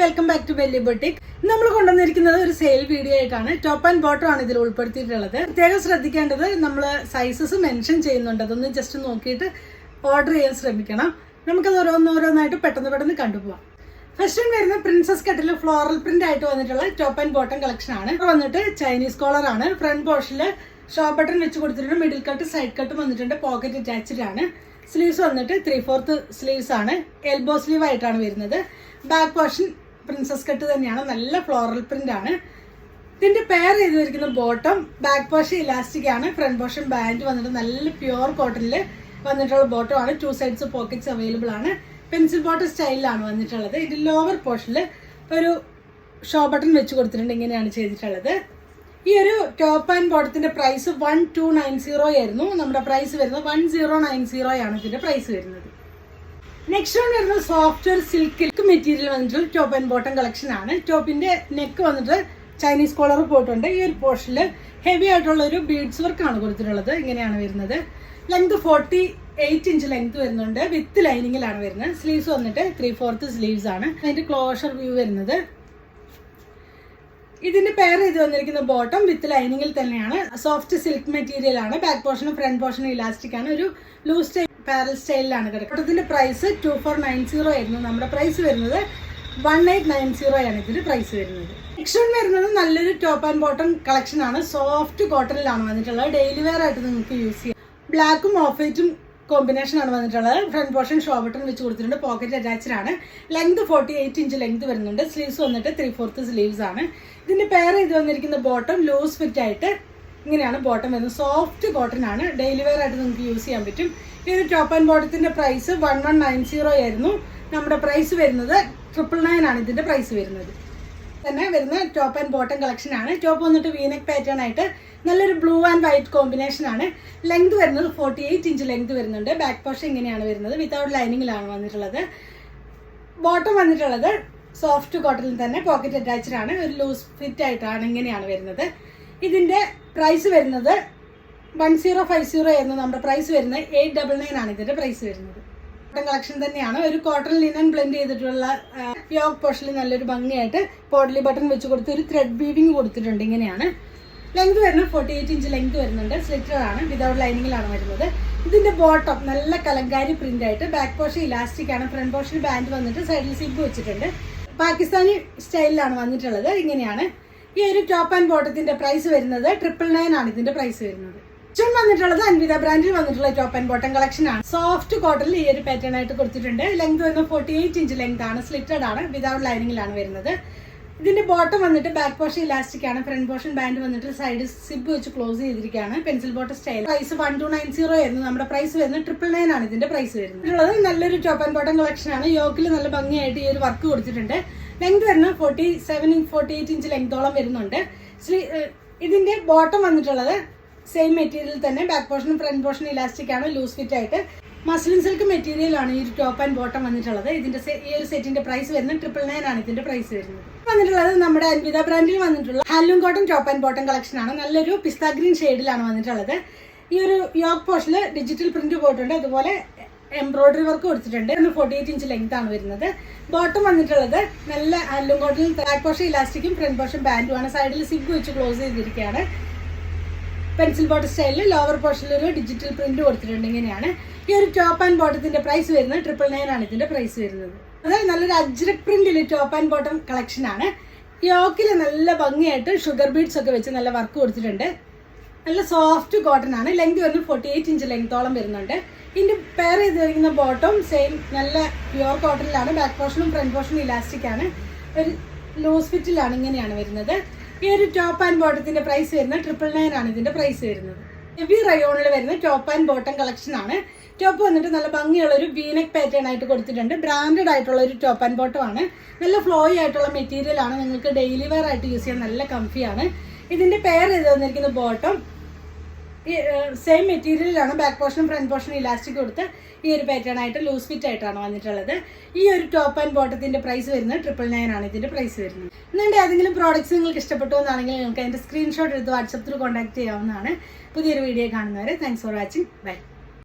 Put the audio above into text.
Welcome back to belly boutique നമ്മൾ കൊണ്ടുവന്നിരിക്കുന്നത് ഒരു സെയിൽ വീഡിയോ ആയിട്ടാണ്. ടോപ്പ് ആൻഡ് ബോട്ടം ആണ് ഇതിൽ ഉൾപ്പെടുത്തിയിട്ടുള്ളത്. പ്രത്യേകം ശ്രദ്ധിക്കേണ്ടത് നമ്മൾ സൈസസ് മെൻഷൻ ചെയ്യുന്നുണ്ട്. അതൊന്ന് ജസ്റ്റ് നോക്കിയിട്ട് ഓർഡർ ചെയ്യാൻ ശ്രമിക്കണം. നമുക്കത് ഓരോന്നോരോന്നായിട്ട് പെട്ടെന്ന് പെട്ടെന്ന് കണ്ടുപോകാം ഫസ്റ്റ് വരുന്ന പ്രിൻസസ് കട്ടിൽ ഫ്ലോറൽ പ്രിന്റ് ആയിട്ട് വന്നിട്ടുള്ള ടോപ്പ് ആൻഡ് ബോട്ടം കളക്ഷൻ ആണ്. വന്നിട്ട് ചൈനീസ് കോളർ ആണ്. ഫ്രണ്ട് പോർഷനിൽ ഷോപ്പ് ബട്ടൺ വെച്ച് കൊടുത്തിട്ടുണ്ട്. മിഡിൽ കട്ട് സൈഡ് കട്ട് വന്നിട്ടുണ്ട്. പോക്കറ്റ് അറ്റാച്ച്ഡ് ആണ്. സ്ലീവ്സ് വന്നിട്ട് ത്രീ ഫോർത്ത് സ്ലീവ്സ് ആണ്. എൽബോ സ്ലീവ് ആയിട്ടാണ് വരുന്നത്. ബാക്ക് പോർഷൻ പ്രിൻസസ് കട്ട് തന്നെയാണ്. നല്ല ഫ്ലോറൽ പ്രിന്റ് ആണ്. ഇതിന്റെ പെയർ ചെയ്ത് വരിക്കുന്ന ബോട്ടം ബാക്ക് പോർഷൻ ഇലാസ്റ്റിക് ആണ്. ഫ്രണ്ട് പോർഷൻ ബാൻഡ് വന്നിട്ട് നല്ല പ്യുവർ കോട്ടണിൽ വന്നിട്ടുള്ള ബോട്ടം ആണ്. ടു സൈഡ്സ് പോക്കറ്റ്സ് അവൈലബിൾ ആണ്. പെൻസിൽ ബോട്ടം സ്റ്റൈലിലാണ് വന്നിട്ടുള്ളത്. ഇത് ലോവർ പോർഷനിൽ ഒരു ഷോ ബട്ടൺ വെച്ച് കൊടുത്തിട്ടുണ്ട്. ഇങ്ങനെയാണ് ചെയ്തിട്ടുള്ളത്. ഈ ഒരു top and ബോട്ടത്തിന്റെ price one two nine zero ആയിരുന്നു. നമ്മുടെ പ്രൈസ് വരുന്നത് വൺ സീറോ നയൻ സീറോ ആണ് ഇതിന്റെ പ്രൈസ് വരുന്നത്. നെക്സ്റ്റ് വൺ വരുന്നത് സോഫ്റ്റ്വെയർ സിൽക്ക് മെറ്റീരിയൽ വന്നിട്ടുള്ള ടോപ്പ് ആൻഡ് ബോട്ടം കളക്ഷൻ ആണ്. ടോപ്പിന്റെ നെക്ക് വന്നിട്ട് ചൈനീസ് കോളർ പോയിട്ടുണ്ട്. ഈ ഒരു പോർഷനിൽ ഹെവി ആയിട്ടുള്ള ഒരു ബീഡ്സ് വർക്ക് ആണ് കൊടുത്തിട്ടുള്ളത്. ഇങ്ങനെയാണ് വരുന്നത്. Length forty eight inch length വരുന്നുണ്ട് വിത്ത് ലൈനിങ്ങിലാണ് വരുന്നത്. സ്ലീവ്സ് വന്നിട്ട് ത്രീ ഫോർത്ത് സ്ലീവ്സ് ആണ്. അതിന്റെ ക്ലോഷർ വ്യൂ വരുന്നത്. ഇതിന്റെ പെയർ ചെയ്ത് വന്നിരിക്കുന്ന ബോട്ടം വിത്ത് ലൈനിങ്ങിൽ തന്നെയാണ്. സോഫ്റ്റ് സിൽക്ക് മെറ്റീരിയൽ ആണ്. ബാക്ക് പോർഷനും ഫ്രണ്ട് പോർഷനും ഇലാസ്റ്റിക് ആണ്. ഒരു ലൂസ് പാരൽ സ്റ്റൈലിലാണ് കിടക്കുന്നത്. ഇതിന്റെ price two four nine zero ആയിരുന്നു. നമ്മുടെ പ്രൈസ് വരുന്നത് വൺ എയ്റ്റ് നയൻ സീറോ ആണ് ഇതിന്റെ പ്രൈസ് വരുന്നത്. നെക്സ്റ്റ് വൺ വരുന്നത് നല്ലൊരു ടോപ്പ് ആൻഡ് ബോട്ടം കളക്ഷൻ ആണ്. സോഫ്റ്റ് കോട്ടണിലാണ് വന്നിട്ടുള്ളത്. ഡെയിലി വെയർ ആയിട്ട് നിങ്ങൾക്ക് യൂസ് ചെയ്യാം. ബ്ലാക്കും ഓഫ് വൈറ്റും കോമ്പിനേഷൻ ആണ് വന്നിട്ടുള്ളത്. ഫ്രണ്ട് പോർഷൻ ഷോ ബട്ടൺ വെച്ച് കൊടുത്തിട്ടുണ്ട്. പോക്കറ്റ് അറ്റാച്ച്ഡ് ആണ്. Length forty eight inch length വരുന്നുണ്ട്. സ്ലീവ്സ് വന്നിട്ട് ത്രീ ഫോർത്ത് സ്ലീവ്സ് ആണ്. ഇതിന്റെ പേർ ചെയ്ത് വന്നിരിക്കുന്ന ബോട്ടം ലൂസ് ഫിറ്റ് ആയിട്ട് ഇങ്ങനെയാണ് ബോട്ടം വരുന്നത്. സോഫ്റ്റ് കോട്ടൺ ആണ്. ഡെയിലി വെയർ ആയിട്ട് നിങ്ങൾക്ക് യൂസ് ചെയ്യാൻ പറ്റും. ഒരു top and ബോട്ടത്തിന്റെ price one one nine zero ആയിരുന്നു. നമ്മുടെ പ്രൈസ് വരുന്നത് ട്രിപ്പിൾ നയൻ ആണ് ഇതിന്റെ പ്രൈസ് വരുന്നത്. തന്നെ വരുന്ന ടോപ്പ് ആൻഡ് ബോട്ടം കളക്ഷൻ ആണ്. ടോപ്പ് വന്നിട്ട് വീനക് പാറ്റേൺ ആയിട്ട് നല്ലൊരു ബ്ലൂ ആൻഡ് വൈറ്റ് കോമ്പിനേഷൻ ആണ്. ലെങ്ത് വരുന്നത് ഫോർട്ടി എയ്റ്റ് ഇഞ്ച് ലെങ്ത് വരുന്നുണ്ട്. ബാക്ക് പോർഷൻ ഇങ്ങനെയാണ് വരുന്നത്. വിത്തൗട്ട് ലൈനിങ്ങിലാണ് വന്നിട്ടുള്ളത്. ബോട്ടം വന്നിട്ടുള്ളത് സോഫ്റ്റ് കോട്ടണിൽ തന്നെ പോക്കറ്റ് അറ്റാച്ച്ഡ് ആണ്. ഒരു ലൂസ് ഫിറ്റ് ആയിട്ടാണ് ഇങ്ങനെയാണ് വരുന്നത്. ഇതിന്റെ പ്രൈസ് വരുന്നത് വൺ സീറോ ഫൈവ് സീറോ ആയിരുന്നു നമ്മുടെ പ്രൈസ് വരുന്നത് എയ്റ്റ് ഡബിൾ നയൻ ആണ് ഇതിന്റെ പ്രൈസ് വരുന്നത്. കോട്ടൺ കളക്ഷൻ തന്നെയാണ്. ഒരു കോട്ടൺ ലിനൻ ബ്ലെൻഡ് ചെയ്തിട്ടുള്ള യോഗ് പോഷനിൽ നല്ലൊരു ഭംഗിയായിട്ട് പോഡലി ബട്ടൺ വെച്ച് കൊടുത്ത് ഒരു ത്രെഡ് വീവിങ് കൊടുത്തിട്ടുണ്ട് ഇങ്ങനെയാണ്. ലെങ്ത് വരുന്നത് ഫോർട്ടി എയ്റ്റ് ഇഞ്ച് ലെങ്ത് വരുന്നുണ്ട്. സ്ലിറ്റർ ആണ്. വിതൗട്ട് ലൈനിങ്ങിലാണ് വരുന്നത്. ഇതിന്റെ ബോട്ടം നല്ല കലങ്കാരി പ്രിന്റ് ആയിട്ട് ബാക്ക് പോർഷൻ ഇലാസ്റ്റിക് ആണ്. ഫ്രണ്ട് പോർഷൻ ബാൻഡ് വന്നിട്ട് സൈഡിൽ സിബ് വെച്ചിട്ടുണ്ട്. പാകിസ്ഥാനി സ്റ്റൈലിലാണ് വന്നിട്ടുള്ളത്. ഇങ്ങനെയാണ്. ഈ ഒരു ടോപ്പ് ആൻഡ് ബോട്ടത്തിന്റെ പ്രൈസ് വരുന്നത് ട്രിപ്പിൾ നയൻ ആണ്. ഇതിന്റെ പ്രൈസ് വരുന്നത്. ചുൺ വന്നിട്ടുള്ളത് അൻവിത ബ്രാൻഡിൽ വന്നിട്ടുള്ള ടോപ്പ് ആൻഡ് ബോട്ടം കളക്ഷൻ ആണ്. സോഫ്റ്റ് കോട്ടണിൽ ഈ ഒരു പാറ്റേൺ ആയിട്ട് കൊടുത്തിട്ടുണ്ട്. ലെങ്ത് വരുന്നത് ഫോർട്ടി എയ്റ്റ് ഇഞ്ച് ലെങ്ത് ആണ്. സ്ലിറ്റഡ് ആണ്. വിതൗട്ട് ലൈനിങ്ങിലാണ് വരുന്നത്. ഇതിന്റെ ബോട്ടം വന്നിട്ട് ബാക്ക് പോർഷൻ ഇലാസ്റ്റിക് ആണ്. ഫ്രണ്ട് പോർഷൻ ബാൻഡ് വന്നിട്ട് സൈഡ് സിബ് വെച്ച് ക്ലോസ് ചെയ്തിരിക്കുകയാണ്. Pencil bottom style price one two nine zero ആയിരുന്നു. നമ്മുടെ പ്രൈസ് വരുന്നത് ട്രിപ്പിൾ നയൻ ആണ്. ഇതിന്റെ പ്രൈസ് വരുന്നത്. നല്ലൊരു ടോപ്പ് ആൻഡ് ബോട്ടം കളക്ഷൻ ആണ്. യോക്കിൽ നല്ല ഭംഗിയായിട്ട് ഈ ഒരു വർക്ക് കൊടുത്തിട്ടുണ്ട്. ലെങ്ത് വരുന്നത് forty seven forty eight inch ലെങ്തോളം വരുന്നുണ്ട്. ഇതിന്റെ ബോട്ടം വന്നിട്ടുള്ളത് സെയിം മെറ്റീരിയൽ തന്നെ. ബാക്ക് പോർഷനും ഫ്രണ്ട് പോർഷനും ഇലാസ്റ്റിക് ആണ്. ലൂസ് ഫിറ്റ് ആയിട്ട്. മസ്ലിൻ സിൽക്ക് മെറ്റീരിയൽ ആണ് ഈ ഒരു ടോപ്പ് ആൻഡ് ബോട്ടം വന്നിട്ടുള്ളത്. ഇതിന്റെ ഈ ഒരു സെറ്റിന്റെ പ്രൈസ് വരുന്നത് ട്രിപ്പിൾ നയൻ ആണ് ഇതിന്റെ പ്രൈസ് വരുന്നത്. വന്നിട്ടുള്ളത് നമ്മുടെ അൻവിത ബ്രാൻഡിൽ വന്നിട്ടുള്ള ഹാലും cotton top and bottom collection ആണ്. നല്ലൊരു പിസ്ത ഗ്രീൻ ഷെയ്ഡിലാണ് വന്നിട്ടുള്ളത്. ഈ ഒരു യോക്ക് പോഷനിൽ ഡിജിറ്റൽ പ്രിന്റ് പോയിട്ടുണ്ട്. അതുപോലെ എംബ്രോയിഡറി വർക്ക് കൊടുത്തിട്ടുണ്ട്. ഫോർട്ടി എയ്റ്റ് ഇഞ്ച് ലെങ്ത് ആണ് വരുന്നത്. ബോട്ടം വന്നിട്ടുള്ളത് നല്ല അല്ലും കോട്ടണിൽ ബാക്ക് പോർഷൻ ഇലാസ്റ്റിക്കും ഫ്രണ്ട് പോർഷൻ ആണ്. സൈഡിൽ സിഗ് വെച്ച് ക്ലോസ് ചെയ്തിരിക്കുകയാണ്. പെൻസിൽ ബോട്ടം സ്റ്റൈലിൽ ലോവർ പോർഷനിൽ ഒരു ഡിജിറ്റൽ പ്രിന്റ് കൊടുത്തിട്ടുണ്ട് ഇങ്ങനെയാണ്. ഈ ഒരു ടോപ്പ് ആൻഡ് ബോട്ടത്തിന്റെ പ്രൈസ് വരുന്നത് ട്രിപ്പിൾ നയൻ ആണ് ഇതിന്റെ പ്രൈസ് വരുന്നത്. അതായത് നല്ലൊരു അജ്രക് പ്രിന്റിൽ ടോപ്പ് ആൻഡ് ബോട്ടം കളക്ഷൻ ആണ്. യോക്കിൽ നല്ല ഭംഗിയായിട്ട് ഷുഗർ ബീഡ്സ് ഒക്കെ വെച്ച് നല്ല വർക്ക് കൊടുത്തിട്ടുണ്ട്. നല്ല സോഫ്റ്റ് കോട്ടൺ ആണ്. ലെങ്ത് വരുന്നത് ഫോർട്ടി എയ്റ്റ് ഇഞ്ച് ലെങ്ത്തോളം വരുന്നുണ്ട്. ഇതിന്റെ പെയർ ചെയ്തിരിക്കുന്ന ബോട്ടം സെയിം നല്ല പ്യുവർ കോട്ടണിലാണ് ബാക്ക് പോർഷനും ഫ്രണ്ട് പോർഷനും ഇലാസ്റ്റിക് ആണ്. ഒരു ലൂസ് ഫിറ്റിലാണ് ഇങ്ങനെയാണ് വരുന്നത്. ഈ ഒരു ടോപ്പ് ആൻഡ് ബോട്ടത്തിന്റെ പ്രൈസ് വരുന്നത് ട്രിപ്പിൾ നയൻ ആണ് ഇതിന്റെ പ്രൈസ് വരുന്നത്. ഹെവി റയോണിൽ വരുന്ന ടോപ്പ് ആൻഡ് ബോട്ടം കളക്ഷൻ ആണ്. ടോപ്പ് വന്നിട്ട് നല്ല ഭംഗിയുള്ള ഒരു വീനക് പാറ്റേൺ ആയിട്ട് കൊടുത്തിട്ടുണ്ട്. ബ്രാൻഡഡ് ആയിട്ടുള്ള ഒരു ടോപ്പ് ആൻഡ് ബോട്ടം ആണ്. നല്ല ഫ്ലോയി ആയിട്ടുള്ള മെറ്റീരിയൽ ആണ്. നിങ്ങൾക്ക് ഡെയിലി വെയർ ആയിട്ട് യൂസ് ചെയ്യാൻ നല്ല കംഫിയാണ് ഇതിന്റെ പെയർ ചെയ്ത് വന്നിരിക്കുന്ന ബോട്ടം സെയിം മെറ്റീരിയലാണ് ബാക്ക് പോർഷനും ഫ്രണ്ട് പോർഷനും ഇലാസ്റ്റിക് കൊടുത്ത് ഈ ഒരു പാറ്റേൺ ആയിട്ട് ലൂസ് ഫിറ്റ് ആയിട്ടാണ് വന്നിട്ടുള്ളത്. ഈ ഒരു ടോപ്പ് ആൻഡ് ബോട്ടത്തിന്റെ പ്രൈസ് വരുന്നത് ട്രിപ്പിൾ നയൻ ആണ് ഇതിന്റെ പ്രൈസ് വരുന്നത്. എന്നിട്ട് ഏതെങ്കിലും പ്രോഡക്റ്റ്സ് നിങ്ങൾക്ക് ഇഷ്ടപ്പെട്ടു എന്നാണെങ്കിൽ നിങ്ങൾക്ക് അതിന്റെ സ്ക്രീൻഷോട്ട് എടുത്ത് വാട്സപ്പ് ത്രൂ കോൺടാക്ട് ചെയ്യാവുന്നതാണ്. പുതിയൊരു വീഡിയോ കാണുന്നവരെ താങ്ക്സ് ഫോർ വാച്ചിങ് ബൈ